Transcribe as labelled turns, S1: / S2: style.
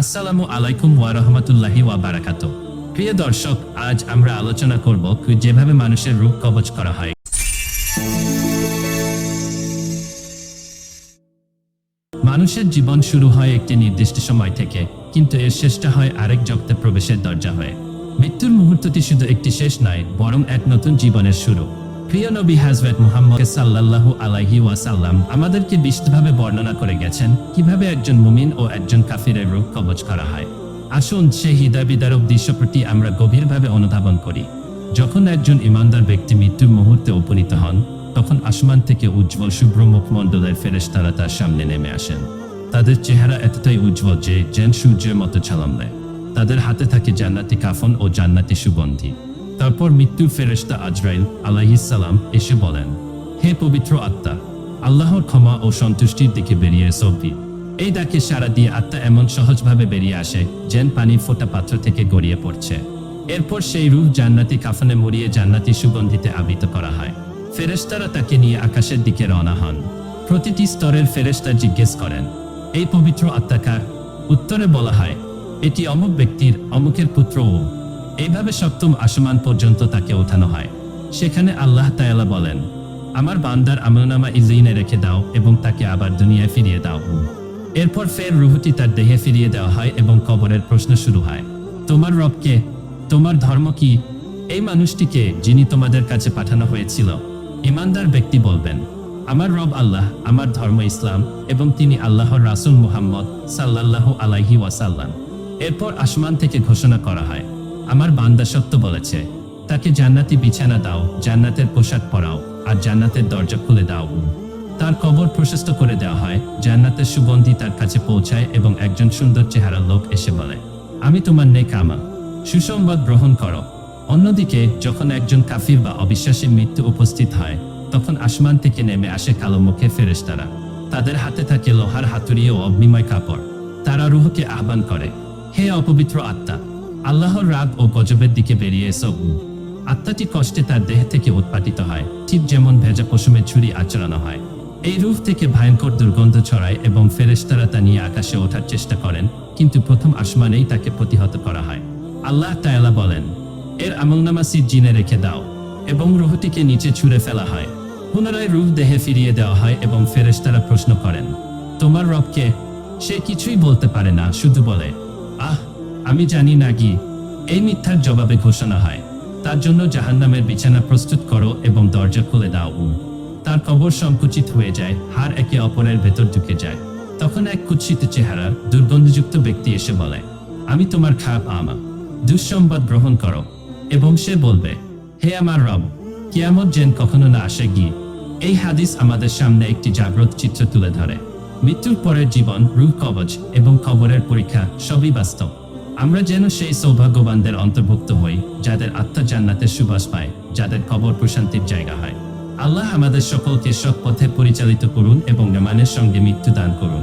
S1: আসসালামু আলাইকুম ওয়া রহমতুল্লাহি ওয়া বারাকাত। প্রিয় দর্শক, আজ আমরা আলোচনা করব যেভাবে মানুষের রূপ কবচ করা হয়। মানুষের জীবন শুরু হয় একটি নির্দিষ্ট সময় থেকে, কিন্তু এর শেষটা হয় আরেক জগতে প্রবেশের দরজা হয়ে। মৃত্যুর মুহূর্তটি শুধু একটি শেষ নয়, বরং এক নতুন জীবনের শুরু। প্রিয় নবী হাজরত মুহাম্মদ সাল্লাল্লাহু আলাইহি ওয়াসাল্লাম আমাদেরকে বিশদভাবে বর্ণনা করে গেছেন কীভাবে একজন মুমিন ও একজন কাফিরের রূপ কবচ করা হয়। আসুন সেই হৃদয় বিদারক দৃশ্যপ্রতি আমরা গভীরভাবে অনুধাবন করি। যখন একজন ইমানদার ব্যক্তি মৃত্যুর মুহূর্তে উপনীত হন, তখন আসমান থেকে উজ্জ্বল শুভ্র মুখমণ্ডলের ফেরেশতারা তার সামনে নেমে আসেন। তাদের চেহারা এতটাই উজ্জ্বল যে যেন সূর্যের মতো ছালাম দেয় তাদের হাতে থাকে জান্নাতি কাফন ও জান্নাতি সুগন্ধি। তারপর মৃত্যুর ফেরেশতা আজরাইল আলাইহিসসালাম এসে বলেন, হে পবিত্র আত্মা, আল্লাহর ক্ষমা ও সন্তুষ্টির দিকে বেরিয়ে সবি এই ডাকে সারা দিয়ে আত্মা এমন সহজভাবে বেরিয়ে আসে যেন পানির ফোঁটা পাত্র থেকে গড়িয়ে পড়ছে। এরপর সেই রূহ জান্নাতি কাফনে মরিয়ে জান্নাতি সুগন্ধিতে আবিত করা হয়। ফেরেশতারা তাকে নিয়ে আকাশের দিকে রওনা হন। প্রতিটি স্তরের ফেরেশতা জিজ্ঞেস করেন, এই পবিত্র আত্মাকার উত্তরে বলা হয়, এটি অমুক ব্যক্তির, অমুকের পুত্র ও। এইভাবে সপ্তম আসমান পর্যন্ত তাকে ওঠানো হয়। সেখানে আল্লাহ তায়ালা বলেন, আমার বান্দার আমলনামা ইজিনে রেখে দাও এবং তাকে আবার দুনিয়ায় ফিরিয়ে দাও। এরপর ফের রুহুটি তার দেহে ফিরিয়ে দেওয়া হয় এবং কবরের প্রশ্ন শুরু হয়, তোমার রবকে, তোমার ধর্ম কি? এই মানুষটিকে যিনি তোমাদের কাছে পাঠানো হয়েছিল। ইমানদার ব্যক্তি বলবেন, আমার রব আল্লাহ, আমার ধর্ম ইসলাম এবং তিনি আল্লাহর রাসুল মুহাম্মদ সাল্লাল্লাহু আলাইহি ওয়াসাল্লাম। এরপর আসমান থেকে ঘোষণা করা হয় আমার বান্দা সত্য বলেছে, তাকে জান্নাতি বিছানা দাও, জান্নাতের পোশাক পরাও, আর জান্নাতের দরজা খুলে দাও। তার কবর প্রশস্ত করে দেওয়া হয়, জান্নাতের সুগন্ধি তার কাছে পৌঁছায় এবং একজন সুন্দর চেহারা লোক এসে বলে, আমি তোমার নেক আমা সুসংবাদ গ্রহণ করো। অন্যদিকে, যখন একজন কাফির বা অবিশ্বাসী মৃত্যু উপস্থিত হয়, তখন আসমান থেকে নেমে আসে কালো মুখে ফেরেশতারা। তাদের হাতে থাকে লোহার হাতুড়ি ও অগ্নিময় কাপড়। তারা রুহকে আহ্বান করে, হে অপবিত্র আত্মা আল্লাহর রাগ ও গজবের দিকে বেরিয়ে এসো। আত্মাটি কষ্টে তার দেহ থেকে উৎপাটিত হয়, ঠিক যেমন ভেজা পশমের ছুরি আচরণ হয়। এই রূপ থেকে ভয়ঙ্কর দুর্গন্ধ ছড়ায় এবং ফেরেশতারা তা নিয়ে আকাশে ওঠার চেষ্টা করেন, কিন্তু প্রথম আসমানেই তাকে প্রতিহত করা হয়। আল্লাহ তায়ালা বলেন, এর আমলনামা জিনে রেখে দাও এবং রুহটিকে নিচে ছুঁড়ে ফেলা হয়। পুনরায় রূপ দেহে ফিরিয়ে দেওয়া হয় এবং ফেরেশতারা প্রশ্ন করেন, তোমার রবকে সে কিছুই বলতে পারে না, শুধু বলে আমি জানি না কি। এই মিথ্যার জবাবে ঘোষণা হয়। তার জন্য জাহান্নামের বিছানা প্রস্তুত করো এবং দরজা খুলে দাও। তার কবর সংকুচিত হয়ে যায় হাড় একে অপরের ভেতর ঢুকে যায়। তখন এক কুৎসিত চেহারা দুর্গন্ধযুক্ত ব্যক্তি এসে বলে, আমি তোমার খারাপ আমা। দুঃসংবাদ গ্রহণ করো। এবং সে বলবে, হে আমার রব, কিয়ামত যেন কখনো না আসে গিয়ে। এই হাদিস আমাদের সামনে একটি জাগ্রত চিত্র তুলে ধরে। মৃত্যুর পরের জীবন রূহ কবচ এবং কবরের পরীক্ষা সবই বাস্তব। আমরা যেন সেই সৌভাগ্যবানদের অন্তর্ভুক্ত হই, যাদের আত্মা জান্নাতের সুবাস পায়, যাদের কবর প্রশান্তির জায়গা হয়। আল্লাহ আমাদের সকলকে সৎ পথে পরিচালিত করুন এবং মানের সঙ্গে মৃত্যু দান করুন।